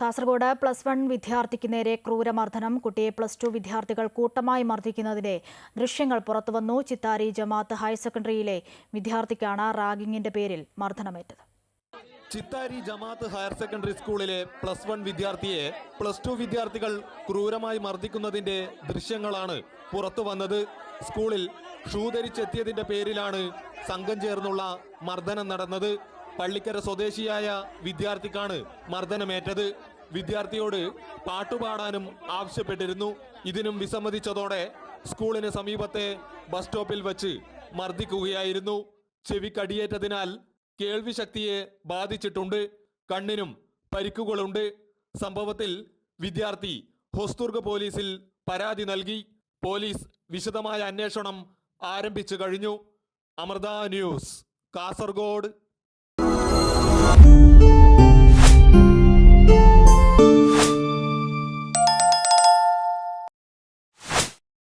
Kasaragod plus one വിദ്യാർത്ഥിക്ക് നേരെ ക്രൂരമർദ്ദനം. കുട്ടിയെ പ്ലസ് ടു വിദ്യാർത്ഥികൾ കൂട്ടമായി മർദ്ദിക്കുന്നതിന്റെ ദൃശ്യങ്ങൾ പുറത്തുവന്നു. ചിത്താരി ജമാഅത്ത് ഹയർ സെക്കൻഡറിയിലെ വിദ്യാർത്ഥിക്കാണ് റാഗിങ്ങിന്റെ പേരിൽ മർദ്ദനമേറ്റത്. ചിത്താരി ജമാഅത്ത് ഹയർ സെക്കൻഡറി സ്കൂളിലെ പ്ലസ് വൺ വിദ്യാർത്ഥിയെ പ്ലസ് ടു വിദ്യാർത്ഥികൾ ക്രൂരമായി മർദ്ദിക്കുന്നതിന്റെ ദൃശ്യങ്ങളാണ് പുറത്തുവന്നത്. സ്കൂളിൽ ഷൂ ധരിച്ചെത്തിയതിന്റെ പേരിലാണ് സംഘം ചേർന്നുള്ള മർദ്ദനം നടന്നത്. പള്ളിക്കര സ്വദേശിയായ വിദ്യാർത്ഥിക്കാണ് മർദ്ദനമേറ്റത്. വിദ്യാർത്ഥിയോട് പാട്ടുപാടാനും ആവശ്യപ്പെട്ടിരുന്നു. ഇതിനും വിസമ്മതിച്ചതോടെ സ്കൂളിന് സമീപത്തെ ബസ് സ്റ്റോപ്പിൽ വച്ച് മർദ്ദിക്കുകയായിരുന്നു. ചെവിക്കടിയേറ്റതിനാൽ കേൾവിശക്തിയെ ബാധിച്ചിട്ടുണ്ട്. കണ്ണിനും പരിക്കുകളുണ്ട്. സംഭവത്തിൽ വിദ്യാർത്ഥി ഹൊസ്തുർഗ് പോലീസിൽ പരാതി നൽകി. പോലീസ് വിശദമായ അന്വേഷണം ആരംഭിച്ചു കഴിഞ്ഞു. Amrita news Kasaragod. Thank you.